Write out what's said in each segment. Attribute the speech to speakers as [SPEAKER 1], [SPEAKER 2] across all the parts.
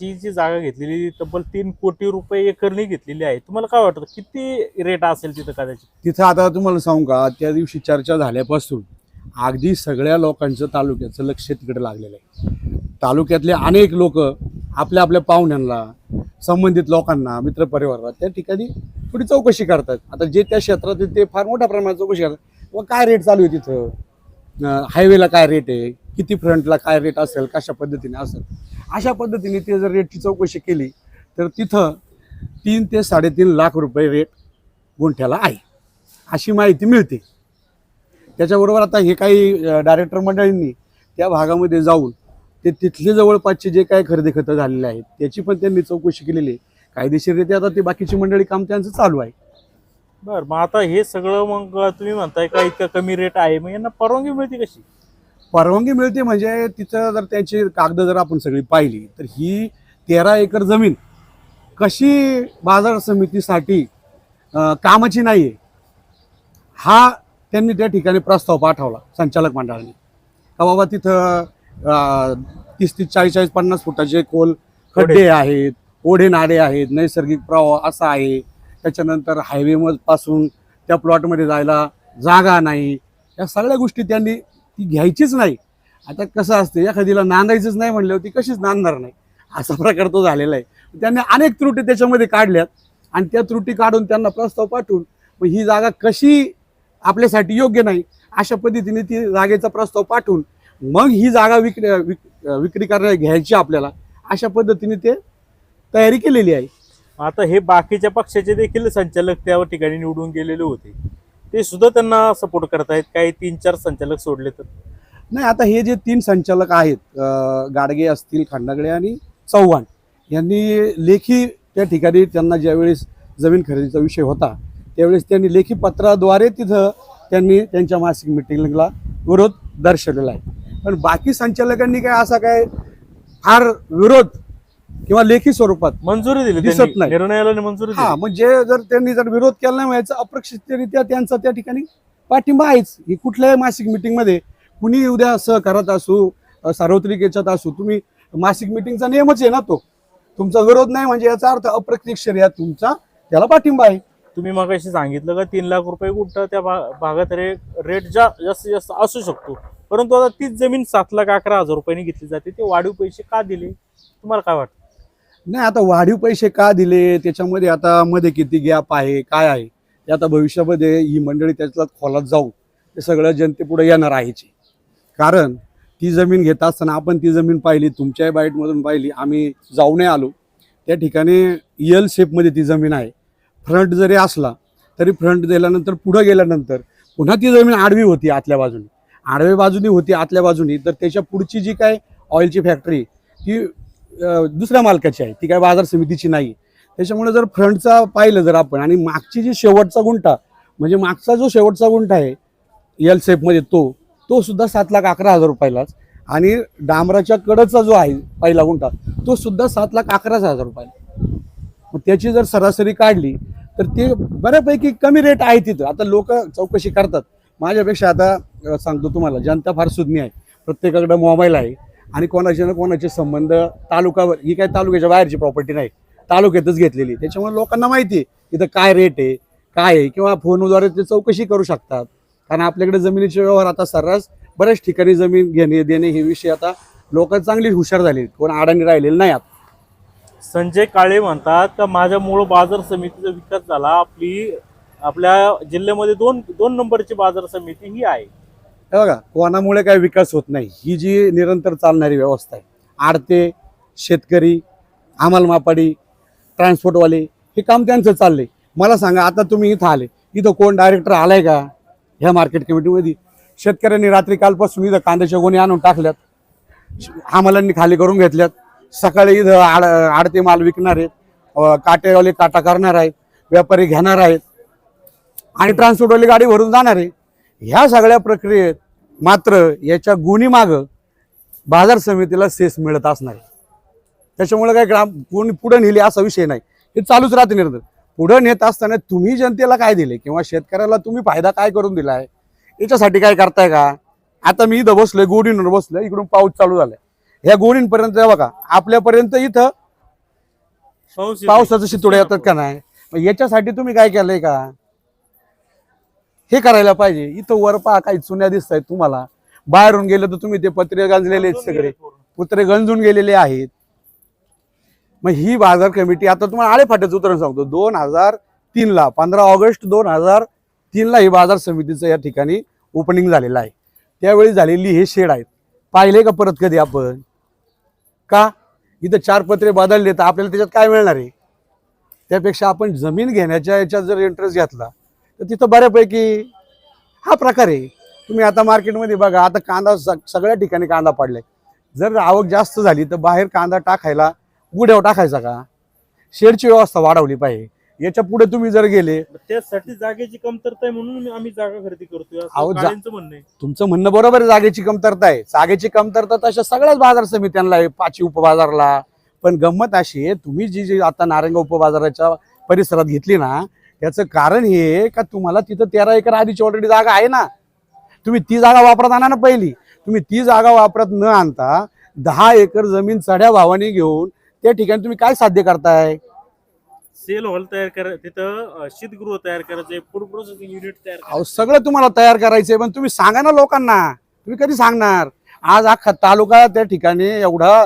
[SPEAKER 1] जी जी जागा घेतलेली तब्बल तीन कोटी रुपये एकरनी घेतलेली आहे. तुम्हाला काय वाटतं किती रेट असेल तिथं कदाचित?
[SPEAKER 2] तिथं आता तुम्हाला सांगू का त्या दिवशी चर्चा झाल्यापासून अगदी सगळ्या लोकांचं तालुक्याचं लक्ष तिकडे लागलेलं आहे. तालुक्यातले अनेक लोक आपल्या आपल्या पाहुण्यांना संबंधित लोकांना मित्रपरिवाराला त्या ठिकाणी थोडी चौकशी करतात. आता जे त्या क्षेत्रात ते फार मोठ्या प्रमाणात चौकशी करतात. व काय रेट चालू आहे तिथं? हायवेला काय रेट आहे? किती फ्रंटला काय रेट असेल? कशा पद्धतीने असेल? अशा पद्धतीने ते जर रेटची चौकशी केली तर तिथं तीन ते साडेतीन लाख रुपये रेट गुंठ्याला आहे अशी माहिती मिळते. त्याच्याबरोबर आता हे काही डायरेक्टर मंडळींनी त्या भागामध्ये जाऊन ते तिथले जवळपासचे जे काही खरेदी खतं झालेले आहेत त्याची पण त्यांनी चौकशी केलेली आहे. कायदेशीररित्या आता ते बाकीची मंडळी काम त्यांचं चालू आहे.
[SPEAKER 1] बरं मग आता हे सगळं मग तुम्ही म्हणताय का इतकं कमी रेट आहे मग यांना परवानगी मिळते कशी?
[SPEAKER 2] परवानगी मिळते म्हणजे तिथं जर त्यांची कागद जर आपण सगळी पाहिली तर ही तेरा एकर जमीन कशी बाजार समितीसाठी कामाची नाही आहे हा त्यांनी त्या ठिकाणी प्रस्ताव पाठवला संचालक मंडळाने. का बाबा तिथं तीस तीस चाळीस चाळीस पन्नास फुटाचे खोल खड्डे आहेत ओढे नाडे आहेत नैसर्गिक प्रवाह असा आहे. त्याच्यानंतर हायवे पासून त्या प्लॉटमध्ये जायला जागा नाही. या सगळ्या गोष्टी त्यांनी ती घ्यायचीच नाही. आता कसं असतं एखादीला नांदायचंच नाही म्हणल्यावर ती कशीच नांदणार नाही. असा प्रकार तो झालेला आहे. त्यांनी अनेक त्रुटी त्याच्यामध्ये काढल्यात आणि त्या त्रुटी काढून त्यांना प्रस्ताव पाठवून मग ही जागा कशी आपल्यासाठी योग्य नाही अशा पद्धतीने ती जागेचा प्रस्ताव पाठवून मग ही जागा विक्री विक विक्री करण्या घ्यायची आपल्याला अशा पद्धतीने ते तयारी केलेली आहे.
[SPEAKER 1] आता हे बाकीच्या पक्षाचे देखील संचालक त्या ठिकाणी निवडून गेलेले होते. ते सुद्धा त्यांना सपोर्ट करतायत. काही तीन चार संचालक सोडले तर.
[SPEAKER 2] नाही आता हे जे तीन संचालक आहेत गाडगे असतील खंडागळे आणि चव्हाण यांनी लेखी त्या ठिकाणी त्यांना ज्यावेळेस जमीन खरेदीचा विषय होता त्यावेळेस त्यांनी लेखी पत्राद्वारे तिथं त्यांनी त्यांच्या मासिक मिटिंगला विरोध दर्शवलेला आहे. पण बाकी संचालकांनी काय असा काय फार विरोध किंवा लेखी स्वरूपात
[SPEAKER 1] मंजुरी दिली
[SPEAKER 2] दिसत. नाही.
[SPEAKER 1] निर्णयाला मंजुरी
[SPEAKER 2] हा म्हणजे जर त्यांनी जर विरोध केला नाही व्हायचा अप्रक्षितरित्या त्यांचा त्या ठिकाणी पाठिंबा आहेच. ही कुठल्याही मासिक मिटिंगमध्ये कुणी उद्या सहकारात असू सार्वत्रिक याच्यात असू तुम्ही मासिक मिटिंगचा नियमच आहे ना तो. तुमचा विरोध नाही म्हणजे याचा अर्थ अप्रत्यक्षरित्या तुमचा त्याला पाठिंबा आहे.
[SPEAKER 1] तुम्ही मग सांगितलं का तीन लाख रुपये गुंठ त्या भागात रे रेट जा जास्तीत जास्त असू शकतो. परंतु आता तीच जमीन सात लाख अकरा हजार रुपयांनी घेतली जाते. ते वाढीव पैसे का दिले? तुम्हाला काय वाटतं?
[SPEAKER 2] नाही आता वाढीव पैसे का दिले? त्याच्यामध्ये आता मध्ये किती गॅप आहे? काय आहे? ते आता भविष्यामध्ये ही मंडळी त्याच्यात खोलात जाऊ. ते सगळं जनतेपुढे येणार आहेच. कारण ती जमीन घेत असताना आपण ती जमीन पाहिली तुमच्याही बाईटमधून पाहिली आम्ही जाऊनही आलो. त्या ठिकाणी यल शेपमध्ये ती जमीन आहे. फ्रंट जरी असला तरी फ्रंट दिल्यानंतर पुढं गेल्यानंतर पुन्हा ती जमीन आडवी होती आतल्या बाजूने. आडव्या बाजूनी होती आतल्या बाजूनी. तर त्याच्या पुढची जी काय ऑइलची फॅक्टरी ती दुसऱ्या मालकाची आहे. ती काय बाजार समितीची नाही. त्याच्यामुळे जर फ्रंटचा पाहिलं जर आपण आणि मागची जी शेवटचा गुंठा म्हणजे मागचा जो शेवटचा गुंठा आहे एल सेफमध्ये तो तो सुद्धा सात लाख अकरा हजार रुपयालाच आणि डांबराच्या कडचा जो आहे पहिला गुंठा तो सुद्धा सात लाख अकराच हजार रुपयाला. मग त्याची जर सरासरी काढली तर ते बऱ्यापैकी कमी रेट आहे तिथं. आता लोक चौकशी करतात. माझ्यापेक्षा आता सांगतो तुम्हाला जनता फार सुज्ञ आहे. प्रत्येकाकडे मोबाईल आहे. आणि कोणाचे ना कोणाचे संबंध तालुकावर ही काय तालुक्याच्या बाहेरची प्रॉपर्टी नाही. तालुक्यातच घेतलेली. त्याच्यामुळे लोकांना माहिती आहे इथं काय रेट आहे काय आहे किंवा फोनद्वारे ते चौकशी करू शकतात. कारण आपल्याकडे जमिनीचे व्यवहार आता सर्रास बऱ्याच ठिकाणी जमीन घेणे देणे हे विषय आता लोक चांगली हुशार झाली कोण अडाणी राहिलेले नाही आता.
[SPEAKER 1] संजय काळे म्हणतात का माझ्या मूळ बाजार समितीचा विकास झाला. आपली आपल्या जिल्ह्यामध्ये दोन दोन नंबरची बाजार समिती ही आहे.
[SPEAKER 2] हे बघा कोणामुळे काय विकास होत नाही ही जी निरंतर चालणारी व्यवस्था आहे आडते शेतकरी हमाल मापाडी ट्रान्सपोर्टवाले हे काम त्यांचं चाललंय. मला सांगा आता तुम्ही इथं आले इथं कोण डायरेक्टर आलाय का ह्या मार्केट कमिटीमध्ये शेतकऱ्यांनी रात्री कालपासून इथं कांद्याच्या गोणी आणून टाकल्यात आम्हालांनी खाली करून घेतल्यात. सकाळी इथं आड आडते माल विकणार आहेत काटेवाले काटा करणार आहेत व्यापारी घेणार आहेत आणि ट्रान्सपोर्टवाली गाडी भरून जाणार आहे ह्या सगळ्या प्रक्रियेत मात्र याच्या गुणी माग बाजार समितीला सेस मिळत असणार. आहे त्याच्यामुळे काय ग्राम कोणी पुढे नेले असा विषय नाही. हे चालूच राहते निरंतर. पुढे नेत असताना तुम्ही जनतेला काय दिले किंवा शेतकऱ्याला तुम्ही फायदा काय करून दिलाय? याच्यासाठी काय करताय का? आता मी इथं बसलोय गोडींवर बसलोय इकडून पाऊस चालू झालाय. ह्या गोडींपर्यंत बघा आपल्यापर्यंत इथं. पावसाचं शितोडे येतात का नाही? मग याच्यासाठी तुम्ही काय केलंय का? हे करायला पाहिजे. इथं वर पहा काही चुन्या दिसत आहेत तुम्हाला. बाहेरून गेलं तर तुम्ही ते पत्रे गांजलेले आहेत सगळे. पुत्रे गंजून गेलेले आहेत. मग ही बाजार कमिटी आता तुम्हाला आळे फाट्याचं उतरण सांगतो. दोन हजार तीनला पंधरा ऑगस्ट दोन हजार तीनला ही बाजार समितीचं या ठिकाणी ओपनिंग झालेलं आहे. त्यावेळी झालेली हे शेड आहेत. पाहिले का परत कधी आपण? का? इथं चार पत्रे बदलले तर आपल्याला त्याच्यात काय मिळणार आहे? त्यापेक्षा आपण जमीन घेण्याच्या याच्यात जर इंटरेस्ट घेतला तर तिथं बऱ्यापैकी हा प्रकार आहे. तुम्ही आता मार्केटमध्ये बघा आता कांदा सगळ्या ठिकाणी कांदा पडलाय. जर आवक जास्त झाली तर बाहेर कांदा टाकायला गुढ्यावर टाकायचा का? शेडची व्यवस्था वाढवली पाहिजे. याच्यापुढे तुम्ही जर गेले
[SPEAKER 1] त्यासाठी जागेची कमतरता आहे म्हणून आम्ही जागा खरेदी करतोय
[SPEAKER 2] तुमचं म्हणणं बरोबर आहे जागेची कमतरता आहे. जागेची कमतरता तशा सगळ्याच बाजार समित्यांना आहे पाचवी उपबाजारला. पण गंमत अशी आहे तुम्ही जी जी आता नारायणगाव उपबाजाराच्या परिसरात घेतली ना त्याचं कारण हे का तुम्हाला तिथं तेरा एकर आधीची ऑलरेडी जागा आहे ना? तुम्ही ती जागा वापरत आणा ना पहिली. तुम्ही ती जागा वापरत न आणता दहा एकर जमीन चढ्या भावाने घेऊन त्या ठिकाणी तुम्ही काय साध्य करताय?
[SPEAKER 1] सेल हॉल तयार करा तिथं शीतगृह तयार करायचंय फूड प्रोसेसिंग युनिट तयार
[SPEAKER 2] अहो सगळं तुम्हाला तयार करायचंय पण तुम्ही सांगा ना लोकांना. तुम्ही कधी सांगणार? आज अख्खा तालुका त्या ठिकाणी एवढा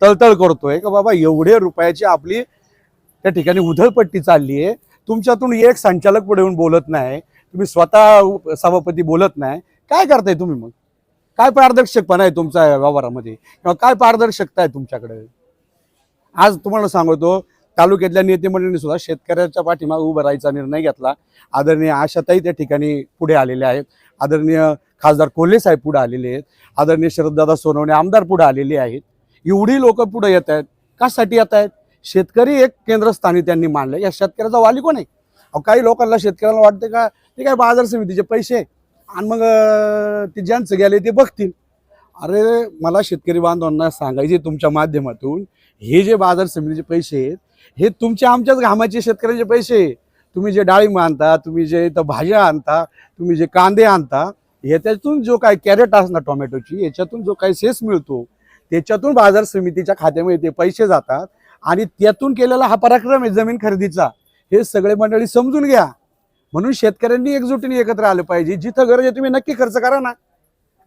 [SPEAKER 2] तळतळ करतोय का बाबा एवढे रुपयाची आपली त्या ठिकाणी उधळपट्टी चालली आहे तुमच्यातून एक संचालक पुढे येऊन बोलत नाही तुम्ही स्वतः सभापती बोलत नाही काय करताय तुम्ही मग? काय पारदर्शकपणा आहे तुमचा या व्यवहारामध्ये? किंवा काय पारदर्शकता आहे तुमच्याकडे? आज तुम्हाला सांगतो तालुक्यातल्या नेते सुद्धा शेतकऱ्याच्या पाठीमागे उभं राहायचा निर्णय घेतला. आदरणीय आशाताई त्या ठिकाणी पुढे आलेले आहेत. आदरणीय खासदार कोल्हे साहेब पुढे आलेले आहेत. आदरणीय शरददादा सोनवणे आमदार पुढे आलेले आहेत. एवढी लोक पुढे येत आहेत. कशासाठी येत आहेत? शेतकरी एक केंद्रस्थानी त्यांनी मानलं या शेतकऱ्याचा वाली कोण आहे? अहो काही लोकांना शेतकऱ्याला वाटतं का ते काय बाजार समितीचे पैसे आणि मग ते ज्यांचं गेले ते बघतील. अरे मला शेतकरी बांधवांना सांगायचे तुमच्या माध्यमातून हे जे बाजार समितीचे पैसे आहेत हे तुमच्या आमच्याच घामाचे शेतकऱ्याचे पैसे आहे. तुम्ही जे डाळिंब आणता तुम्ही जे इथं भाज्या आणता तुम्ही जे कांदे आणता याच्यातून जो काय कॅरेट असणार टोमॅटोची याच्यातून जो काही सेस मिळतो त्याच्यातून बाजार समितीच्या खात्यामध्ये ते पैसे जातात. आणि त्यातून केलेला हा पराक्रम आहे जमीन खरेदीचा. हे सगळे मंडळी समजून घ्या. म्हणून शेतकऱ्यांनी एकजुटीने एकत्र आलं पाहिजे. जिथं गरज आहे तुम्ही नक्की खर्च करा ना.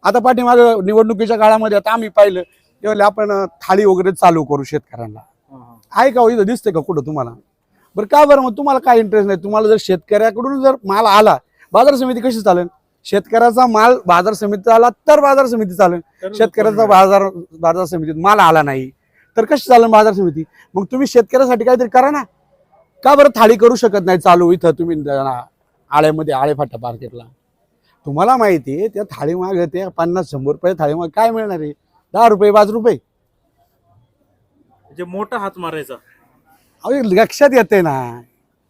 [SPEAKER 2] आता पाठीमाग निवडणुकीच्या काळामध्ये आता आम्ही पाहिलं तेव्हा आपण थाळी वगैरे चालू करू शेतकऱ्यांना. आहे का हो इथं? दिसतंय का कुठं तुम्हाला? बरं का बरं? मग तुम्हाला काय इंटरेस्ट नाही? तुम्हाला जर शेतकऱ्याकडून जर माल आला बाजार समिती कशी चालेल? शेतकऱ्याचा माल बाजार समितीत आला तर बाजार समिती चालेल. शेतकऱ्याचा बाजार बाजार समितीत माल आला नाही. तर कशी चालेल बाजार समिती? मग तुम्ही शेतकऱ्यासाठी काहीतरी करा ना. का बरं थाळी करू शकत नाही चालू इथं तुम्ही आळ्यामध्ये आळे फाटा मार्केटला? तुम्हाला माहिती आहे त्या थाळी माग ते पन्नास शंभर रुपये थाळी माग काय मिळणार आहे? दहा रुपये पाच रुपये.
[SPEAKER 1] म्हणजे मोठा हात मारायचा.
[SPEAKER 2] हे लक्षात येते ना.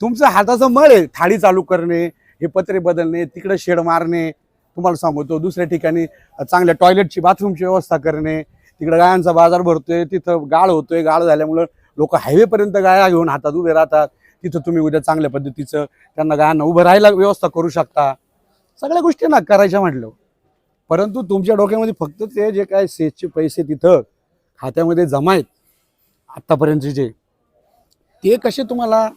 [SPEAKER 2] तुमचं हाताचं मळ आहे थाळी चालू करणे हे पत्रे बदलणे तिकडे शेड मारणे. तुम्हाला सांगतो दुसऱ्या ठिकाणी चांगल्या टॉयलेटची बाथरूमची व्यवस्था करणे. तिकडे गायांचा बाजार भरतोय तिथं गाळ होतोय गाळ झाल्यामुळं लोक हायवेपर्यंत गाया घेऊन हातात उभे राहतात. तिथं तुम्ही उद्या चांगल्या पद्धतीचं त्यांना गायांना उभं राहायला व्यवस्था करू शकता. सगळ्या गोष्टी ना करायच्या म्हटलं. परंतु तुमच्या डोक्यामध्ये फक्त ते जे काय सेसचे पैसे तिथं खात्यामध्ये जमा आहेत आत्तापर्यंतचे जे ते कसे तुम्हाला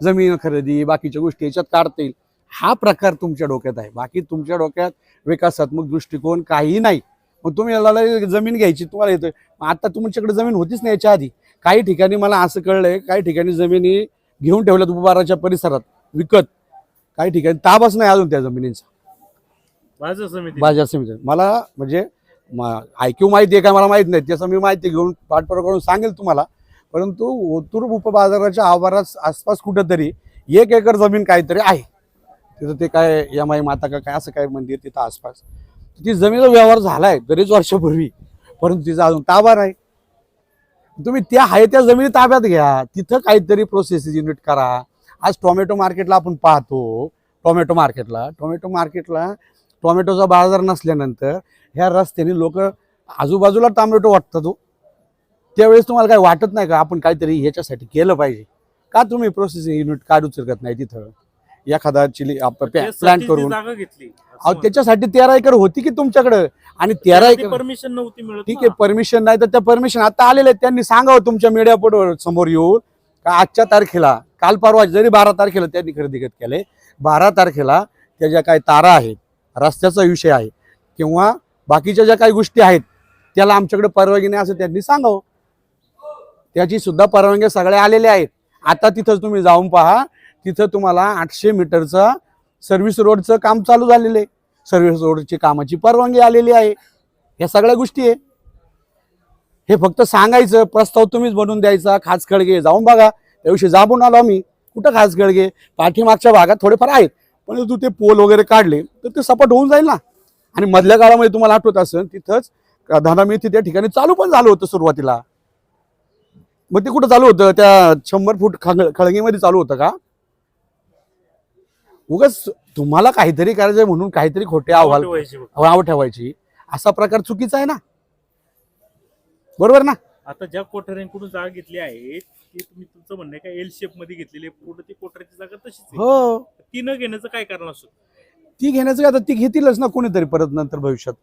[SPEAKER 2] जमीन खरेदी बाकीच्या गोष्टी याच्यात काढता येईल हा प्रकार तुमच्या डोक्यात आहे. बाकी तुमच्या डोक्यात विकासात्मक दृष्टिकोन काही नाही. मग तुम्ही जमीन घ्यायची तुम्हाला येतं मग आता तुमच्याकडे जमीन होतीच नाही याच्या आधी. काही ठिकाणी मला असं कळलंय काही ठिकाणी जमिनी घेऊन ठेवल्यात उपबाराच्या परिसरात विकत. काही ठिकाणी ताबच नाही अजून त्या जमिनींचा.
[SPEAKER 1] बाजार समिती.
[SPEAKER 2] बाजार समिती मला म्हणजे ऐक्यू माहिती आहे काय मला माहीत नाही. त्याचं मी माहिती घेऊन पाठपुरावा करून सांगेल तुम्हाला. परंतु ओतूर उपबाजाराच्या आवारात आसपास कुठंतरी एक एकर जमीन काहीतरी आहे. तिथं ते काय यमाई माता का काय असं काय मंदिर तिथं आसपास. ती जमिनीचा व्यवहार झालाय बरेच वर्षापूर्वी परंतु तिचा अजून ताबा नाही. तुम्ही त्या आहे त्या जमिनी ताब्यात घ्या. तिथं काहीतरी प्रोसेस युनिट करा. आज टोमॅटो मार्केटला आपण पाहतो टोमॅटो मार्केटला टोमॅटो मार्केटला टोमॅटोचा बाजार नसल्यानंतर ह्या रस्त्याने लोक आजूबाजूला टोमॅटो वाटतात हो. त्यावेळेस तुम्हाला काय वाटत नाही का आपण काहीतरी ह्याच्यासाठी केलं पाहिजे? का तुम्ही प्रोसेसिंग युनिट काढू शकत नाही तिथं? एखादा चिली प्लॅन करून.
[SPEAKER 1] जागा घेतली.
[SPEAKER 2] अहो त्याच्यासाठी तेरा एकर होती की तुमच्याकडे? आणि तेरा एकर
[SPEAKER 1] परमिशन नव्हती मिळत
[SPEAKER 2] ठीक
[SPEAKER 1] ना.
[SPEAKER 2] आहे परमिशन नाही तर त्या परमिशन आता आलेले आहेत. त्यांनी सांगावं तुमच्या मीडिया समोर येऊन. का आजच्या तारखेला काल परवा जरी बारा तारखेला त्यांनी खरेदी खत केले बारा तारखेला त्या ज्या काही तारा आहेत रस्त्याचा विषय आहे किंवा बाकीच्या ज्या काही गोष्टी आहेत त्याला आमच्याकडे परवानगी नाही असं त्यांनी सांगावं. त्याची सुद्धा परवानगी सगळ्या आलेल्या आहेत. आता तिथं तुम्ही जाऊन पहा तिथं तुम्हाला आठशे मीटरचं सर्व्हिस रोडचं काम चालू झालेलं आहे. सर्व्हिस रोडची कामाची परवानगी आलेली आहे. या सगळ्या गोष्टी आहे. हे फक्त सांगायचं प्रस्ताव तुम्हीच बनवून द्यायचा खास खळगे जाऊन बघा. त्याविषयी जाबून आलो आम्ही. कुठं खास खळगे? पाठीमागच्या भागात थोडेफार आहेत. पण तू ते पोल वगैरे काढले तर ते सपाट होऊन जाईल ना. आणि मधल्या काळामध्ये तुम्हाला आठवत असेल तिथंच धाना त्या ठिकाणी चालू पण झालं होतं सुरुवातीला. मग ते कुठं चालू होतं? त्या शंभर फूट खळ खळगेमध्ये चालू होतं का? उगाच तुम्हाला काहीतरी करायचं म्हणून काहीतरी खोटे अहवाल
[SPEAKER 1] ठेवायची बघ.
[SPEAKER 2] नाव ठेवायची. असा प्रकार चुकीचा आहे ना? बरोबर ना?
[SPEAKER 1] आता ज्या कोठाऱ्यांकडून जागा घेतली आहे ती तुम्ही तुमचं म्हणणं आहे का एल शेपमध्ये घेतलेली आहे पुढे ती कोठाऱ्याची जागा तशीच आहे.
[SPEAKER 2] हो.
[SPEAKER 1] ती न घेण्याचं काय कारण असो?
[SPEAKER 2] ती घेण्याचं काय? आता ती घेतीलच ना कोणीतरी परत नंतर भविष्यात.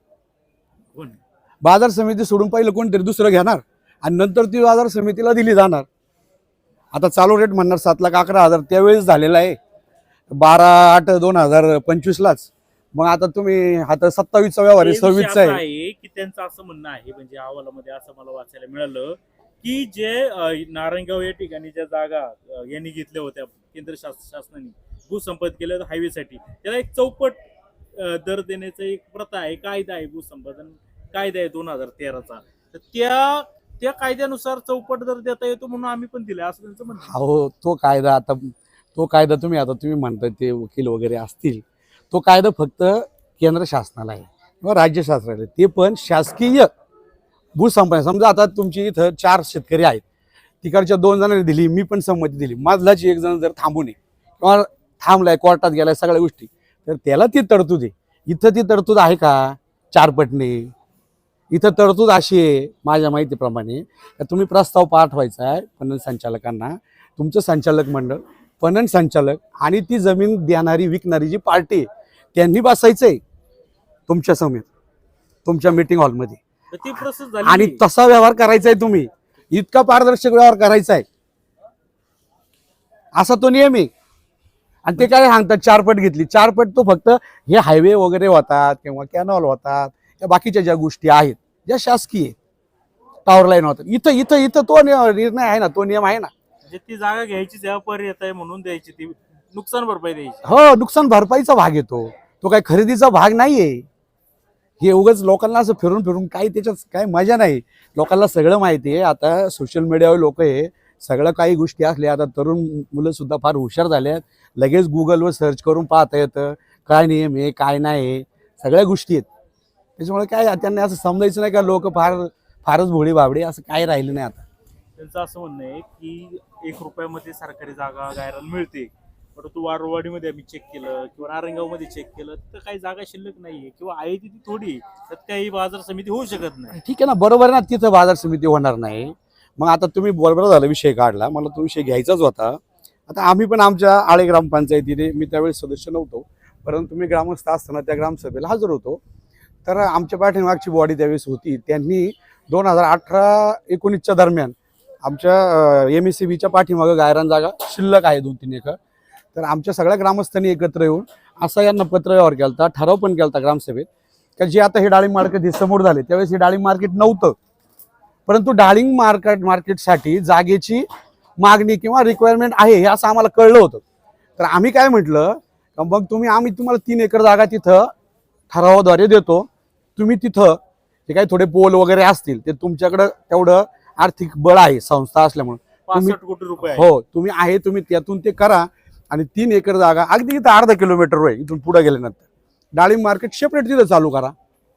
[SPEAKER 1] कोण?
[SPEAKER 2] बाजार समिती सोडून पहिलं कोणतरी दुसरं घेणार आणि नंतर ती बाजार समितीला दिली जाणार. आता चालू रेट म्हणणार सात लाख अकरा हजार त्यावेळेस झालेला आहे. बारा आठ दोन हजार पंचवीसलाच. मग आता तुम्ही आता सत्तावीसचा व्यवहार आहे सव्वीसचा आहे.
[SPEAKER 1] की त्यांचं असं म्हणणं आहे म्हणजे अहवालामध्ये असं मला वाचायला मिळालं की जे अं, नारायणगाव या ठिकाणी ज्या जागा अं, यांनी घेतल्या होत्या केंद्र शास- शासनाने भूसंपादन केलं हायवेसाठी त्याला एक चौपट अं, दर देण्याचा एक प्रथा आहे कायदा आहे भूसंपादन कायदा आहे दोन हजार तेराचा. तर त्या त्या कायद्यानुसार चौपट दर देता येतो म्हणून आम्ही पण दिला असं त्यांचं म्हणणं आहे.
[SPEAKER 2] हो तो कायदा आता तो कायदा तुम्ही आता तुम्ही म्हणताय ते वकील वगैरे असतील तो कायदा फक्त केंद्र शासनाला आहे किंवा राज्य शासनाला आहे. ते पण शासकीय भूसंपन्न समजा आता तुमची इथं चार शेतकरी आहेत. तिकडच्या दोन जणांनी दिली मी पण संमती दिली. मधलाची एक जण जर थांबू नये किंवा थांबलाय कोर्टात गेलाय सगळ्या गोष्टी तर त्याला ती तरतूद आहे. इथं ती तरतूद आहे का? चारपटणे. इथं तरतूद अशी आहे माझ्या माहितीप्रमाणे तुम्ही प्रस्ताव पाठवायचा आहे पणन संचालकांना. तुमचं संचालक मंडळ पणन संचालक आणि ती जमीन देणारी विकणारी जी पार्टी आहे त्यांनी बसायचंय तुमच्या समेत तुमच्या मीटिंग हॉलमध्ये आणि तसा व्यवहार करायचा आहे तुम्ही. इतका पारदर्शक व्यवहार करायचा आहे असा तो नियम आहे. आणि ते काय सांगतात? चारपट घेतली. चारपट तो फक्त हे हायवे वगैरे होतात किंवा कॅनॉल होतात या बाकीच्या ज्या गोष्टी आहेत ज्या शासकीय. टॉवर लाईन होतात. इथं इथं इथं तो निर्णय आहे ना तो नियम आहे ना.
[SPEAKER 1] म्हणजे ती जागा घ्यायची जेव्हा पर्याय आहे म्हणून द्यायची ती नुकसान भरपाई द्यायची.
[SPEAKER 2] हो नुकसान भरपाईचा भाग येतो. तो काही खरेदीचा भाग नाहीये. हे उगाच लोकांना असं फिरून फिरून काही त्याच्यात काही मजा नाही. लोकांना सगळं माहिती आहे आता सोशल मीडियावर लोक हे सगळं काही गोष्टी असल्या आता तरुण मुलं सुद्धा फार हुशार झाले आहेत लगेच गुगलवर सर्च करून पाहता येतं. काय नियम आहे काय नाही आहे. सगळ्या गोष्टी आहेत. त्याच्यामुळे काय त्यांना असं समजायचं नाही का लोक फार फारच भोळी बाबडी असं काही राहिलं नाही आता.
[SPEAKER 1] त्यांचं असं म्हणणं आहे की एक रुपयामध्ये सरकारी जागा गायराला मिळते. परंतु वारवाडीमध्ये आम्ही चेक केलं किंवा नारंगावमध्ये चेक केलं तर काही जागा शिल्लक नाहीये. किंवा आहे ती थोडी तर काही बाजार समिती होऊ शकत नाही.
[SPEAKER 2] ठीक आहे ना बरोबर आहे ना तिथं बाजार समिती होणार नाही. मग आता तुम्ही बरोबर झाला विषय काढला. मला तो विषय घ्यायचाच होता. आता आम्ही पण आमच्या आळे ग्रामपंचायतीने मी त्यावेळेस सदस्य नव्हतो. परंतु मी ग्रामस्थ असताना त्या ग्रामसभेला हजर होतो. तर आमच्या पाठीमागची बॉडी त्यावेळेस होती. त्यांनी दोन हजार अठरा एकोणीसच्या दरम्यान आमच्या एम एस सी बीच्या पाठीमागं गायरान जागा शिल्लक आहे दोन तीन एकर. तर आमच्या सगळ्या ग्रामस्थांनी एकत्र येऊन असा यांना पत्रव्यवहार केला होता ठराव पण केला होता ग्रामसभेत का जे आता हे डाळिंब मार्केट हे समोर झाले त्यावेळेस हे डाळिंब मार्केट नव्हतं. परंतु डाळिंब मार्केट मार्केटसाठी जागेची मागणी किंवा रिक्वायरमेंट आहे हे असं आम्हाला कळलं होतं. तर आम्ही काय म्हटलं का मग तुम्ही आम्ही तुम्हाला तीन एकर जागा तिथं ठरावाद्वारे देतो. तुम्ही तिथं जे काही थोडे पोल वगैरे असतील ते तुमच्याकडं तेवढं आर्थिक बळ आहे संस्था असल्यामुळे.
[SPEAKER 1] पासष्ट कोटी रुपये आहे.
[SPEAKER 2] हो तुम्ही आहे तुम्ही त्यातून ते करा आणि तीन एकर जागा अगदी इथं अर्धा किलोमीटर आहे इथून पुढे गेल्यानंतर. डाळिंब मार्केट सेपरेट तिथं चालू करा.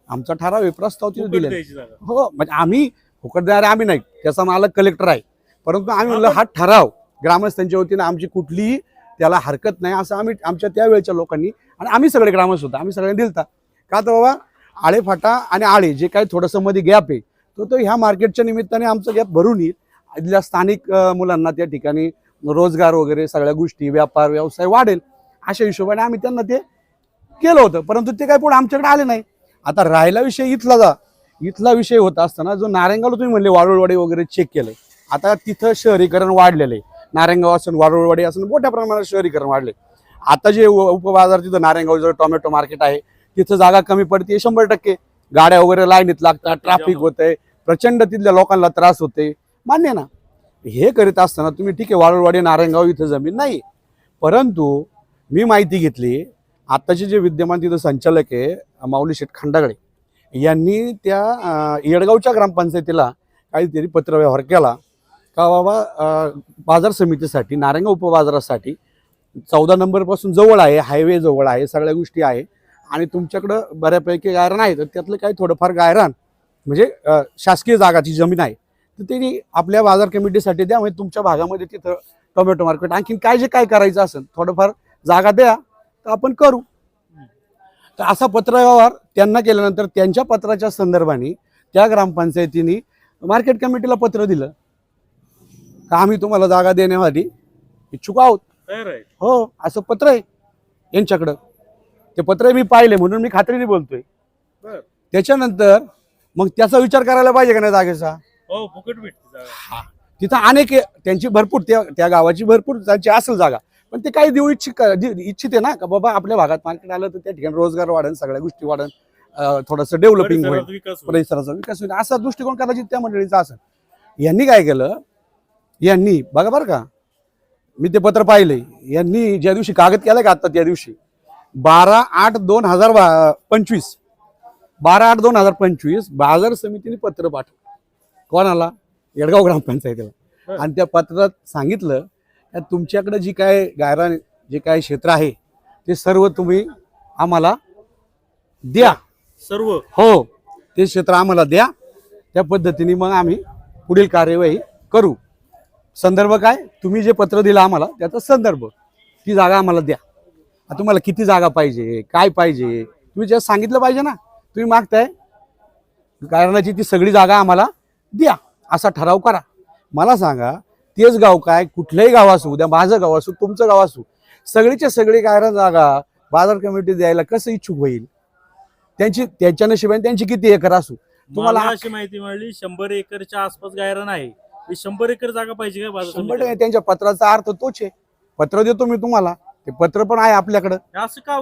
[SPEAKER 2] आमचा ठराव आहे प्रस्ताव तिथे
[SPEAKER 1] फुकट
[SPEAKER 2] दिले
[SPEAKER 1] द्यायची जागा.
[SPEAKER 2] हो म्हणजे आम्ही फुकट देणारे आम्ही नाही. त्याचा मालक कलेक्टर आहे. परंतु आम्ही म्हणलं हा ठराव ग्रामस्थांच्या वतीने आमची कुठलीही त्याला हरकत नाही असं आम्ही आमच्या त्यावेळच्या लोकांनी आणि आम्ही सगळे ग्रामस्थ होतो आम्ही सगळ्यांनी दिलता. का तर बाबा आळे फाटा आणि आळे जे काही थोडंसं मध्ये गॅप आहे तो तो ह्या मार्केटच्या निमित्ताने आमचं गॅप भरून येईल. इथल्या स्थानिक मुलांना त्या ठिकाणी रोजगार वगैरे सगळ्या गोष्टी व्यापार व्यवसाय वाढेल अशा हिशोबाने आम्ही त्यांना ते केलं होतं. परंतु ते काय पुढे आमच्याकडे आले नाही. आता राहिला विषय इथला जा. इथला विषय होता असताना जो नारंगाला तुम्ही म्हणले वाळूवाडी वगैरे चेक केलं आता तिथं शहरीकरण वाढलेलं आहे. नारायणगाव असून वारुळवाडी असून मोठ्या प्रमाणात शहरीकरण वाढले आता जे उपबाजार तिथं नारायणगाव जर टोमॅटो मार्केट आहे. तिथं जागा कमी पडते शंभर टक्के. गाड्या वगैरे लाईनीत लागतात ट्रॅफिक होतंय प्रचंड तिथल्या लोकांना त्रास होते मान्य ना? हे करीत असताना तुम्ही ठीक आहे वारुळवाडी नारायणगाव इथं जमीन नाही. परंतु मी माहिती घेतली आत्ताचे जे विद्यमान तिथं संचालक आहे माऊली शेठ खंडागळे यांनी त्या येडगावच्या ग्रामपंचायतीला काहीतरी पत्रव्यवहार केला. का बाबा बाजार समितीसाठी नारायणगाव उपबाजारासाठी चौदा नंबरपासून जवळ आहे हायवे जवळ आहे सगळ्या गोष्टी आहे. आणि तुमच्याकडं बऱ्यापैकी गायरान आहे तर त्यातलं काही थोडंफार गायरान म्हणजे शासकीय जागाची जमीन आहे तर त्यांनी आपल्या बाजार कमिटीसाठी द्या म्हणजे तुमच्या भागामध्ये तिथं टोमॅटो मार्केट आणखीन काय जे काय करायचं असेल थोडंफार जागा द्या तर आपण करू. तर असा पत्रव्यवहार त्यांना केल्यानंतर त्यांच्या पत्राच्या संदर्भाने त्या ग्रामपंचायतीने मार्केट कमिटीला पत्र दिलं. का आम्ही तुम्हाला जागा देण्यासाठी इच्छुक आहोत. हो असं पत्र आहे यांच्याकडं. ते पत्र मी पाहिले म्हणून मी खात्रीने बोलतोय.
[SPEAKER 1] बर.
[SPEAKER 2] त्याच्यानंतर मग त्याचा विचार करायला पाहिजे का नाही जागेचा?
[SPEAKER 1] हो फुकट भेटते जागा.
[SPEAKER 2] तिथं अनेक त्यांची भरपूर त्या त्या गावाची भरपूर त्यांची असेल जागा. पण ते काही देऊ इच्छित इच्छिते ना का बाबा आपल्या भागात मार्केट आलं तर त्या ठिकाणी रोजगार वाढेल सगळ्या गोष्टी वाढेल अं, थोडंसं डेव्हलपिंग होईल
[SPEAKER 1] परिसरात विकास होईल.
[SPEAKER 2] परिसराचा विकास होईल. असा दृष्टिकोन कदाचित त्या मंडळीचा असेल. यांनी काय केलं? यांनी बघा बरं का मी ते पत्र पाहिले. यांनी ज्या दिवशी कागद केला का आता त्या दिवशी? बारा आठ दोन हजार बा- पंचवीस. बारा आठ दोन हजार पंचवीस बाजार समितीने पत्र पाठवलं. कोणाला? येडगाव ग्रामपंचायतीला. आणि त्या पत्रात सांगितलं का तुमच्याकडे जी काय गायरान जे काय क्षेत्र आहे ते सर्व तुम्ही आम्हाला द्या.
[SPEAKER 1] सर्व?
[SPEAKER 2] हो. ते क्षेत्र आम्हाला द्या. त्या पद्धतीने मग आम्ही पुढील कार्यवाही करू. संदर्भ काय? तुम्ही जे पत्र दिलं आम्हाला त्याचा संदर्भ. ती जागा आम्हाला द्या. तुम्हाला किती जागा पाहिजे? काय पाहिजे? तुम्ही जे सांगितलं पाहिजे ना तुम्ही मागताय. कारणाची ती सगळी जागा आम्हाला द्या असा ठराव करा. मला सांगा तेच गाव काय कुठलंही गाव असू उद्या माझं गाव असू तुमचं गाव असू सगळीच्या सगळी गायरान जागा बाजार कमिटी द्यायला कसं इच्छुक होईल? त्यांची त्याच्या नशिबाने त्यांची किती एकर असू? तुम्हाला
[SPEAKER 1] अशी माहिती मिळाली शंभर एकरच्या आसपास गायरान आहे. शंभर एकर जागा पाहिजे बाजार
[SPEAKER 2] शंभर? टक्के त्यांच्या पत्राचा अर्थ तोच आहे. पत्र देतो मी तुम्हाला. ते पत्र पण आहे आपल्याकडं.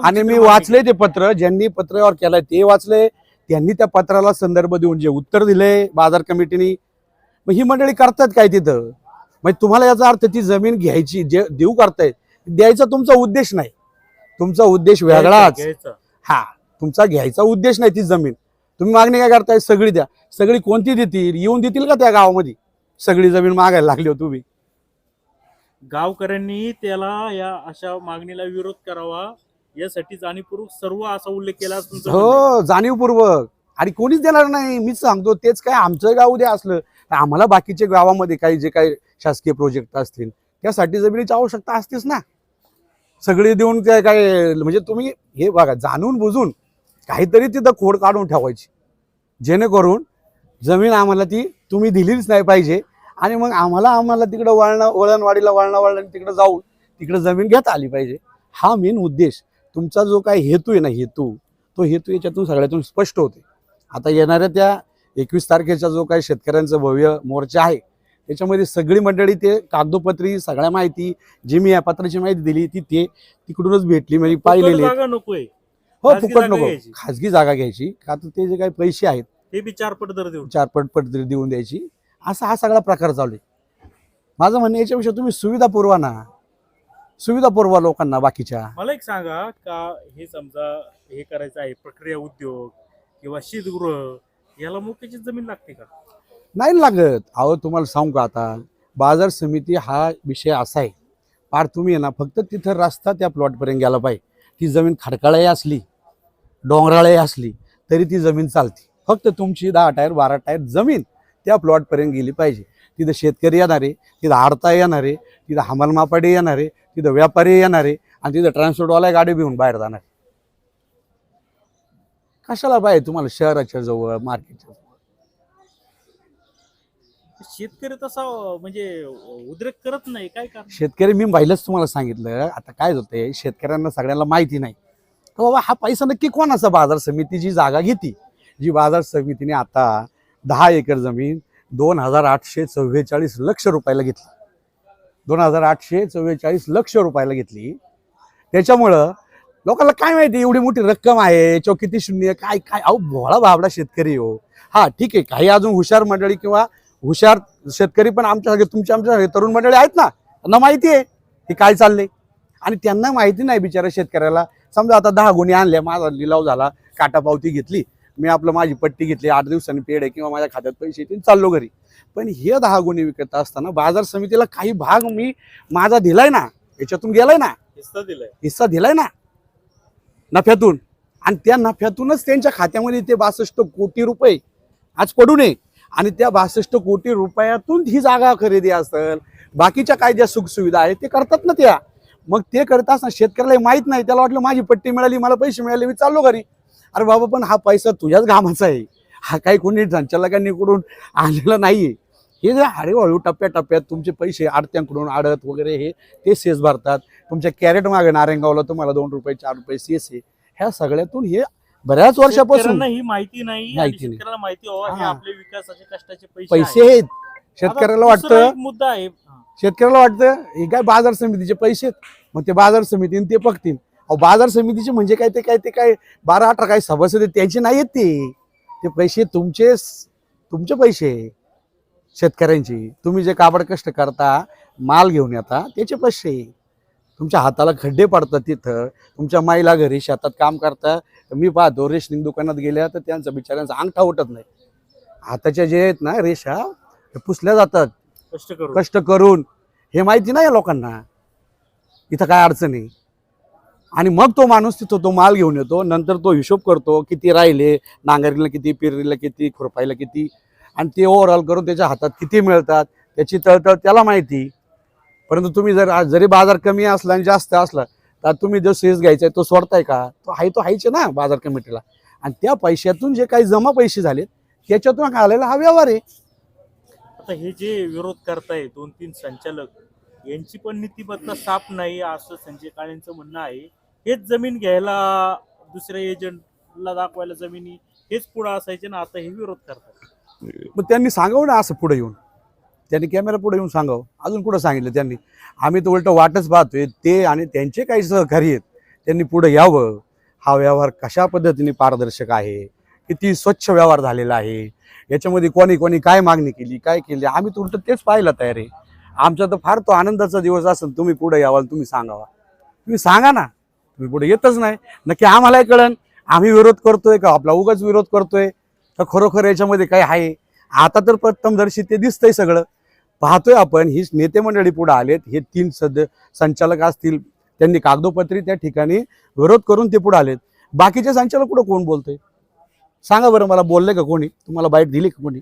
[SPEAKER 2] आणि मी वाचले ते पत्र ज्यांनी पत्रावर केलंय ते वाचले त्यांनी त्या पत्राला संदर्भ देऊन जे उत्तर दिले बाजार कमिटीने मग ही मंडळी करतात काय तिथं? मग तुम्हाला याचा अर्थ ती जमीन घ्यायची जे देऊ करतायत द्यायचा तुमचा उद्देश नाही. तुमचा उद्देश वेगळाच. हा तुमचा घ्यायचा उद्देश नाही ती जमीन. तुम्ही मागणी काय करताय? सगळी द्या. सगळी कोणती देतील? येऊन देतील का त्या गावामध्ये? सगळी जमीन मागायला लागली हो तुम्ही.
[SPEAKER 1] गावकऱ्यांनी त्याला या अशा मागणीला विरोध करावा यासाठी जाणीवपूर्वक सर्व असा उल्लेख केला.
[SPEAKER 2] हो जाणीवपूर्वक. आणि कोणीच देणार नाही. मीच सांगतो तेच काय आमचं गाव उद्या असलं तर आम्हाला बाकीच्या गावामध्ये काही जे काही शासकीय प्रोजेक्ट असतील त्यासाठी जमिनीची आवश्यकता असतेच ना. सगळे देऊन काय काय म्हणजे तुम्ही हे बघा जाणून बुजून काहीतरी तिथं खोड काढून ठेवायची. जेणेकरून जमीन आम्हाला ती तुम्ही दिलीच नाही पाहिजे. आणि मग आम्हाला आम्हाला तिकडं वळणं वळणवाडीला वळणा वळण तिकडं जाऊन तिकडं जमीन घेता आली पाहिजे. हा मेन उद्देश. तुमचा जो काय हेतू आहे ना हेतू तो हेतू याच्यातून सगळ्यातून स्पष्ट होते. आता येणाऱ्या त्या एकवीस तारखेचा जो काही शेतकऱ्यांचा भव्य मोर्चा आहे त्याच्यामध्ये सगळी मंडळी ते कागदोपत्री सगळ्या माहिती जी मी या पत्राची माहिती दिली ती ते तिकडूनच भेटली म्हणजे पाहिलेली हो फुकट नको. खाजगी जागा घ्यायची. का तर ते जे काही पैसे आहेत
[SPEAKER 1] ते बी चार पट दर देऊन.
[SPEAKER 2] चार पट पट देऊन द्यायची. असा हा सगळा प्रकार चालू आहे. माझं म्हणणं याच्यापेक्षा तुम्ही सुविधा पुरवा ना. सुविधा पुरवा लोकांना बाकीच्या.
[SPEAKER 1] मला एक सांगा का हे समजा हे करायचं आहे प्रक्रिया उद्योग किंवा शीतगृह याला मोक्याची जमीन लागते का?
[SPEAKER 2] नाही लागत. अहो तुम्हाला सांगू का आता? बाजार समिती हा विषय असा आहे. पार तुम्ही ना फक्त तिथं रस्ता त्या प्लॉटपर्यंत गेला पाहिजे. ती जमीन खडकाळही असली डोंगराळही असली तरी ती जमीन चालते. फक्त तुमची दहा टायर बारा टायर जमीन त्या प्लॉटपर्यंत गेली पाहिजे. तिथं शेतकरी येणार तिथं आडता येणार तिथं हमाल मापाडी येणार तिथं व्यापारी येणार आणि तिथं ट्रान्सपोर्टवाला गाडी घेऊन बाहेर जाणार. कशाला पाहिजे तुम्हाला शहराच्या जवळ मार्केटच्या जवळ?
[SPEAKER 1] शेतकरी तसा म्हणजे उद्रेक करत नाही. काय कारण?
[SPEAKER 2] शेतकरी मी पहिलंच तुम्हाला सांगितलं आता काय होतंय शेतकऱ्यांना सगळ्यांना माहिती नाही. तर बाबा हा पैसा नक्की कोणाचा बाजार समिती जी जागा घेती? जी बाजार समितीने आता दहा एकर जमीन दोन हजार आठशे चव्वेचाळीस लक्ष रुपयाला घेतली. दोन हजार आठशे चव्वेचाळीस लक्ष रुपयाला घेतली. त्याच्यामुळं लोकांना काय माहिती एवढी मोठी रक्कम आहे याच्यावर किती शून्य काय काय? अहो भोळा भाबडा शेतकरी हो. हा ठीक आहे काही अजून हुशार मंडळी किंवा हुशार शेतकरी पण आमच्यासारखे तुमच्या आमच्यासारखे तरुण मंडळी आहेत ना त्यांना माहिती आहे की काय चाललंय. आणि त्यांना माहिती नाही बिचारा शेतकऱ्याला. समजा आता दहा गुणी आणल्या माझा लिलाव झाला काटापावती घेतली. मी आपलं माझी पट्टी घेतली आठ दिवसांनी पेड आहे किंवा माझ्या खात्यात पैसे येतील चाललो घरी. पण हे दहा गुणी विकत असताना बाजार समितीला काही भाग मी माझा दिलाय ना याच्यातून गेलाय ना.
[SPEAKER 1] हिस्सा दिलाय.
[SPEAKER 2] हिस्सा दिलाय ना. नफ्यातून. आणि त्या नफ्यातूनच त्यांच्या खात्यामध्ये ते बासष्ट कोटी रुपये आज पडू नये. आणि त्या बासष्ट कोटी रुपयातून ही जागा खरेदी असेल बाकीच्या काय ज्या सुखसुविधा आहेत ते करतात ना त्या. मग ते करत असताना शेतकऱ्याला माहीत नाही त्याला वाटलं माझी पट्टी मिळाली मला पैसे मिळाले मी चाललो घरी. अरे बाबा पण हा पैसा तुझ्याच घामाचा आहे हा काही कोणी संचालकांनीकडून आलेला नाहीये हे जे हळूहळू टप्प्याटप्प्यात तुमचे पैसे आडत्यांकडून आडत वगैरे हे ते सेस भरतात तुमच्या कॅरेट मागे नारायणगावला तुम्हाला दोन रुपये चार रुपये सेस आहे ह्या सगळ्यातून हे बऱ्याच वर्षापासून
[SPEAKER 1] ही माहिती नाही
[SPEAKER 2] माहिती नाही.
[SPEAKER 1] माहिती व्हावं. आपले विकासाचे कष्टाचे पैसे आहेत.
[SPEAKER 2] शेतकऱ्याला वाटतं
[SPEAKER 1] मुद्दा आहे.
[SPEAKER 2] शेतकऱ्याला वाटतं हे काय बाजार समितीचे पैसे आहेत मग ते बाजार समितीने ते बघतील अहो बाजार समितीचे म्हणजे काय ते काय ते काय बारा अठरा काय सभासद त्यांचे नाही आहेत ते. ते पैसे तुमचे तुमचे पैसे. शेतकऱ्यांचे. तुम्ही जे काबड कष्ट करता माल घेऊन येता त्याचे पैसे. तुमच्या हाताला खड्डे पडतात तिथं. तुमच्या माईला घरी शेतात काम करता. मी पाहतो रेशनिंग दुकानात गेल्या तर त्यांचा बिचाऱ्यांचा अंगठा उठत नाही. हाताच्या जे आहेत ना रेषा पुसल्या जातात.
[SPEAKER 1] कष्ट करू
[SPEAKER 2] कष्ट करून. हे माहिती नाही या लोकांना. इथं काय अडचण आहे? आणि मग तो माणूस तिथं तो माल घेऊन येतो. नंतर तो हिशोब करतो किती राहिले नांगरीला किती पेरणीला किती खुरपायला किती. आणि ते ओव्हरऑल करून त्याच्या हातात किती मिळतात त्याची तळतळ त्याला माहिती. परंतु तुम्ही जर जरी बाजार कमी असला आणि जास्त असला तर तुम्ही जो सीज घ्यायचा आहे तो सोडताय का? तो आहे तो हायचे ना बाजार कमिटीला. आणि त्या पैशातून जे काही जमा पैसे झालेत त्याच्यातून आलेला हा व्यवहार आहे.
[SPEAKER 1] आता हे जे विरोध करताय दोन तीन संचालक यांची पण नीतिबद्ध साफ नाही असं संजय काळेंचं म्हणणं आहे. हेच जमीन घ्यायला दुसऱ्या एजंटला दाखवायला जमिनी हेच पुढं असायचे ना आता हे विरोध करतात.
[SPEAKER 2] मग त्यांनी सांगावं ना असं पुढे येऊन? त्यांनी कॅमेरा पुढे येऊन सांगावं? अजून कुठं सांगितलं त्यांनी? आम्ही तर उलट वाटच पाहतोय ते आणि त्यांचे काही सहकारी आहेत त्यांनी पुढे यावं. हा व्यवहार कशा पद्धतीने पारदर्शक आहे? किती स्वच्छ व्यवहार झालेला आहे? याच्यामध्ये कोणी कोणी काय मागणी केली काय केली? आम्ही तर उलट तेच पाहायला तयार आहे. आमचा तर फार तो आनंदाचा दिवस असेल तुम्ही पुढे यावाल तुम्ही सांगावा. तुम्ही सांगा ना. तुम्ही पुढे येतच नाही. नक्की आम्हालाही कळन. आम्ही विरोध करतोय का? आपला उगाच विरोध करतोय. तर खरोखर याच्यामध्ये काय आहे? आता तर प्रथमदर्शी ते दिसतंय सगळं. पाहतोय आपण ही नेते मंडळी पुढे आलेत. हे तीन सद संचालक असतील. त्यांनी कागदोपत्री त्या ठिकाणी विरोध करून ते पुढे आलेत. बाकीचे संचालक कुठं कोण बोलतोय? सांगा बरं मला बोलले का कोणी? तुम्हाला बाईट दिली का कोणी?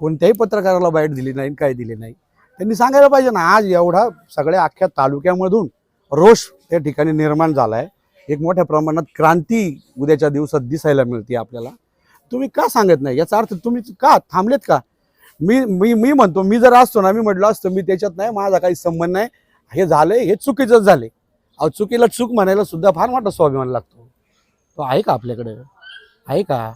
[SPEAKER 2] कोणत्याही पत्रकाराला बाईट दिली नाही काय दिली नाही. त्यांनी सांगायला पाहिजे ना आज एवढा सगळ्या अख्ख्या तालुक्यामधून रोष त्या ठिकाणी निर्माण झालाय. एक मोठ्या प्रमाणात क्रांती उद्याच्या दिवसात दिसायला मिळते आपल्याला. तुम्ही का सांगत नाही? याचा अर्थ तुम्ही का थांबलेत का? मी मी मी म्हणतो मी जर असतो ना मी म्हटलं असतो मी त्याच्यात नाही माझा काही संबंध नाही. हे झालंय हे चुकीचंच झाले अहो चुकीला चूक म्हणायला सुद्धा फार मोठा स्वाभिमान लागतो. तो आहे का आपल्याकडे? आहे का?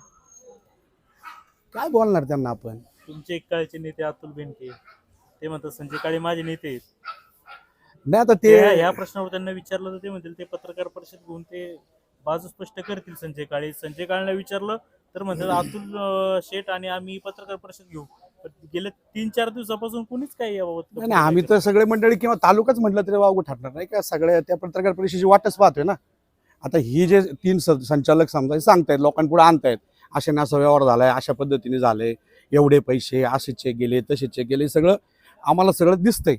[SPEAKER 2] काय बोलणार त्यांना आपण?
[SPEAKER 1] तुमचे एक काळचे नेते अतुल बेनके ते म्हणतात संजय काळे माझे नेते आहेत.
[SPEAKER 2] नाही आता
[SPEAKER 1] ते ह्या प्रश्नावर त्यांना विचारलं तर ते म्हणतील ते पत्रकार परिषद घेऊन ते बाजू स्पष्ट करतील संजय काळे. संजय काळेला विचारलं तर म्हणतात अतुल अं, शेठ आणि आम्ही पत्रकार परिषद घेऊ. पण गेल्या तीन चार दिवसापासून कुणीच काही याबाबत
[SPEAKER 2] नाही नाही, आम्ही तर सगळे मंडळी किंवा तालुकाच म्हटलं तरी वावगं ठरणार नाही का? सगळ्या त्या पत्रकार परिषदेची वाटच पाहतोय ना. आता ही जे तीन स- संचालक समजा हे सांगतायत लोकांपुढे आणतायत असे असा व्यवहार झालाय अशा पद्धतीने झाले एवढे पैसे असेचे गेले तसेचे गेले सगळं आम्हाला सगळं दिसतंय.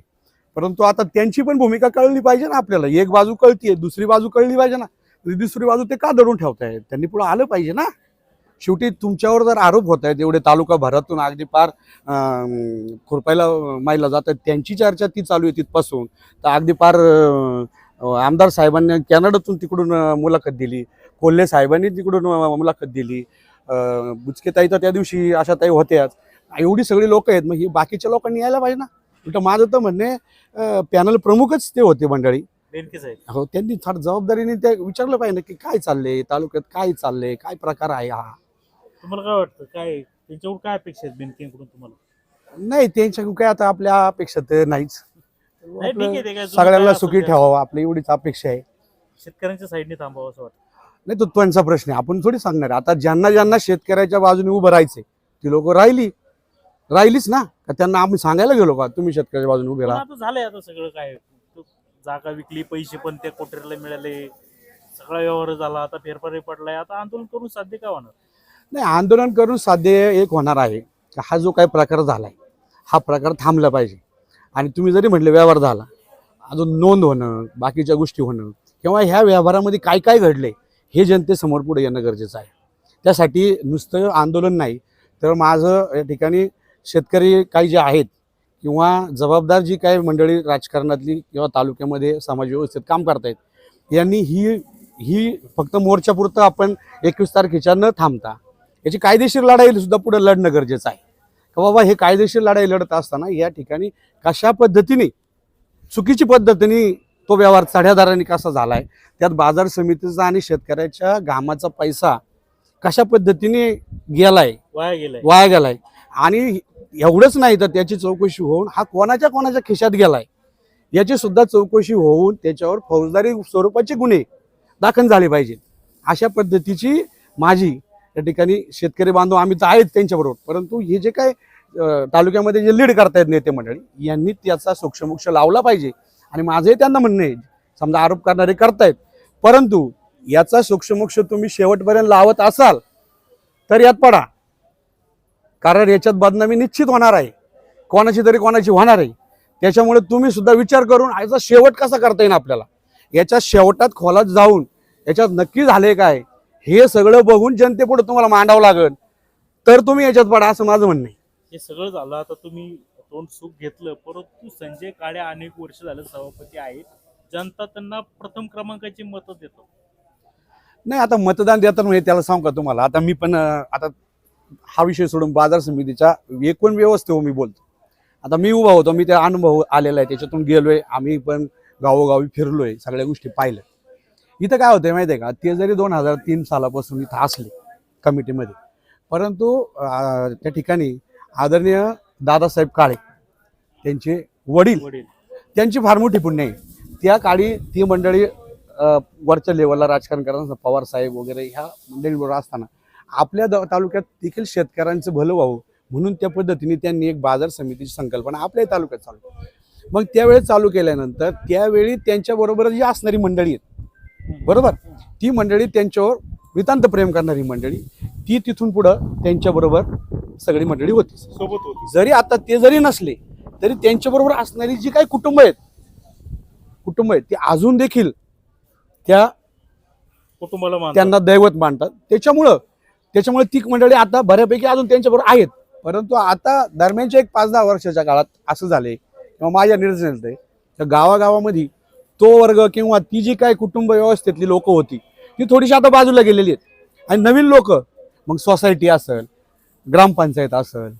[SPEAKER 2] परंतु आता त्यांची पण भूमिका कळली पाहिजे ना आपल्याला. एक बाजू कळतीये दुसरी बाजू कळली पाहिजे ना. दुसरी बाजू ते का धरून ठेवतायत? त्यांनी पुढे आलं पाहिजे ना. शेवटी तुमच्यावर जर आरोप होत आहेत एवढे तालुका भरातून अगदी पार खुरपायला मायला जातात त्यांची चर्चा ती चालू आहे तिथपासून. तर अगदी पार आमदार साहेबांनी कॅनडातून तिकडून मुलाखत दिली. कोल्हे साहेबांनी तिकडून मुलाखत दिली. बुचकेताई तर त्या दिवशी अशा ताई होत्याच. एवढी सगळी लोक आहेत मग ही बाकीच्या लोकांनी यायला पाहिजे ना. उलट माझं तर म्हणणे पॅनल प्रमुखच ते होते मंडळी. हो त्यांनी फार जबाबदारीने ते विचारलं पाहिजे की काय चाललंय तालुक्यात काय चाललंय काय प्रकार आहे हा?
[SPEAKER 1] तुम्हाला काय वाटतं काय त्यांच्याकडून काय अपेक्षा आहेत बेनकेकडून तुम्हाला?
[SPEAKER 2] नाही त्यांच्या काय आता आपल्या अपेक्षा तर नाहीच. सगळ्यांना सुखी. ठेवावं आपली एवढीच अपेक्षा आहे.
[SPEAKER 1] शेतकऱ्यांच्या साईडने थांबावं असं वाटतं.
[SPEAKER 2] नाही तो त्यांचा प्रश्न आहे. आपण थोडी सांगणार. आता ज्यांना ज्यांना शेतकऱ्याच्या बाजूने उभं राहायचंय ती लोक राहिली. राहिलीच ना. का त्यांना आम्ही सांगायला गेलो का तुम्ही शेतकऱ्याच्या बाजूने उभे राहा.
[SPEAKER 1] आता झालंय आता सगळं काय तो जागा विकली पैसे पण त्या कोटरीला मिळाले सगळा व्यवहार झाला आता फेरफार पडलाय आता आंदोलन करून साध्य का होणार?
[SPEAKER 2] नाही आंदोलन करून साध्य एक होणार आहे की हा जो काही प्रकार झालाय हा प्रकार थांबला पाहिजे. आणि तुम्ही जरी म्हटले व्यवहार झाला अजून नोंद होणं बाकीच्या गोष्टी होणं किंवा ह्या व्यवहारामध्ये काय काय घडले हे जनतेसमोर पुढे येणं गरजेचं आहे. त्यासाठी नुसतं आंदोलन नाही तर माझं या ठिकाणी शेतकरी काही जे आहेत किंवा जबाबदार जी काही मंडळी राजकारणातली किंवा तालुक्यामध्ये समाज व्यवस्थेत काम करतायत यांनी ही ही फक्त मोर्चापुरतं आपण एकवीस तारखेच्या न थांबता याची कायदेशीर लढाई सुद्धा पुढे लढणं गरजेचं आहे. का बाबा हे कायदेशीर लढाई लढत असताना या ठिकाणी कशा पद्धतीने चुकीची पद्धतीने तो व्यवहार चढ्यादाराने कसा झालाय त्यात बाजार समितीचा आणि शेतकऱ्याच्या घामाचा पैसा कशा पद्धतीने गेलाय
[SPEAKER 1] वाया गेलाय.
[SPEAKER 2] वाया गेलाय आणि एवढंच नाही तर त्याची चौकशी होऊन हा कोणाच्या कोणाच्या खिशात गेलाय? याची सुद्धा चौकशी होऊन त्याच्यावर फौजदारी स्वरूपाचे गुन्हे दाखल झाले पाहिजेत. अशा पद्धतीची माझी या ठिकाणी शेतकरी बांधव आम्ही तर आहेत त्यांच्याबरोबर. परंतु हे जे काय तालुक्यामध्ये जे लीड करतायत नेते मंडळी यांनी त्याचा सूक्ष्मोक्ष लावला पाहिजे. आणि माझंही त्यांना म्हणणं आहे समजा आरोप करणारे करतायत. परंतु याचा सूक्ष्मोक्ष तुम्ही शेवटपर्यंत लावत असाल तर यात पडा. कारण याच्यात बदनामी निश्चित होणार आहे. कोणाची तरी कोणाची होणार आहे. त्याच्यामुळे तुम्ही सुद्धा विचार करून याचा शेवट कसा करता येईल आपल्याला? याच्या शेवटात खोलात जाऊन याच्यात नक्की झाले काय हे सगळं बघून जनतेपुढे तुम्हाला मांडावं लागेल. तर तुम्ही याच्यात पडा असं माझं म्हणणं आहे.
[SPEAKER 1] हे सगळं झालं आता तुम्ही तोंड सुख घेतलं परंतु संजय काळे अनेक वर्ष झालं सभापती आहेत. जनता त्यांना प्रथम क्रमांकाची मतं देतो.
[SPEAKER 2] नाही आता मतदान देताना म्हणजे त्याला सांगू का तुम्हाला? आता मी पण आता हा विषय सोडून बाजार समितीच्या एकूण व्यवस्थेवर मी बोलतो. आता मी उभा होतो मी त्या अनुभव आलेला आहे त्याच्यातून गेलोय आम्ही पण गावोगावी फिरलोय सगळ्या गोष्टी पाहिल्या. इथं काय होतंय माहिती आहे का? ते जरी दोन हजार तीन सालापासून इथं असले कमिटीमध्ये परंतु त्या ठिकाणी आदरणीय दादासाहेब काळे त्यांचे वडील
[SPEAKER 1] वडील.
[SPEAKER 2] त्यांची फार मोठी पुण्य आहे. त्या काळी ती मंडळी वरच्या लेवलला राजकारण करताना पवार साहेब वगैरे ह्या मंडळीबरोबर असताना आपल्या द- तालुक्यात देखील शेतकऱ्यांचं भलं व्हावं म्हणून त्या पद्धतीने त्यांनी एक बाजार समितीची संकल्पना आपल्या तालुक्यात चालू केली. मग त्यावेळेस चालू केल्यानंतर त्यावेळी त्यांच्याबरोबर जी असणारी मंडळी आहेत. बरोबर? ती मंडळी त्यांच्यावर नितांत प्रेम करणारी मंडळी ती तिथून पुढं त्यांच्याबरोबर सगळी मंडळी होती.
[SPEAKER 1] सोबत होती.
[SPEAKER 2] जरी आता ते जरी नसले तरी त्यांच्याबरोबर असणारी जी काही कुटुंब आहेत कुटुंब आहेत ते अजून देखील त्या
[SPEAKER 1] कुटुंबाला.
[SPEAKER 2] त्यांना दैवत मानतात. त्याच्यामुळं त्याच्यामुळे ती मंडळी आता बऱ्यापैकी अजून त्यांच्याबरोबर आहेत. परंतु आता दरम्यानच्या एक पाच दहा वर्षाच्या काळात असं झाले किंवा माझ्या निर्णय आहे तर गावागावामध्ये तो वर्ग किंवा ती जी काय कुटुंब व्यवस्थेतली लोक होती ती थोडीशी आता बाजूला गेलेली आहेत. आणि नवीन लोक मग सोसायटी असेल ग्रामपंचायत असेल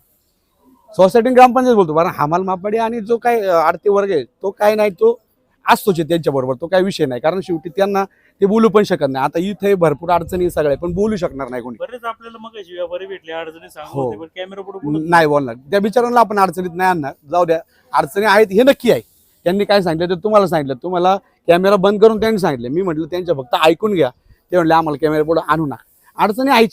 [SPEAKER 2] सोसायटी ग्रामपंचायत बोलतो कारण हमाल मापाडी आणि जो काय अं, वर्ग आहे तो काय नाही तो असतोच आहे त्यांच्याबरोबर तो काही विषय नाही कारण शेवटी त्यांना ते बोलू पण शकत नाही. आता इथे भरपूर अडचणी सगळ्या पण बोलू शकणार नाही कोणी.
[SPEAKER 1] बरेच आपल्याला मग अशी व्यापारी भेटले अडचणी सांगत
[SPEAKER 2] हो.
[SPEAKER 1] कॅमेरा पुढे पुढे
[SPEAKER 2] नाही बोलणार. त्या बिचारांना आपण अडचणीत नाही आणणार. जाऊ द्या. अडचणी आहेत हे नक्की आहे. त्यांनी काय सांगितलं ते तुम्हाला सांगितलं. तुम्हाला कॅमेरा बंद करून त्यांनी सांगितलं. मी म्हटलं त्यांच्या फक्त ऐकून घ्या. ते म्हणले आम्हाला कॅमेरा पुढे आणू नका. अडचणी आहेच.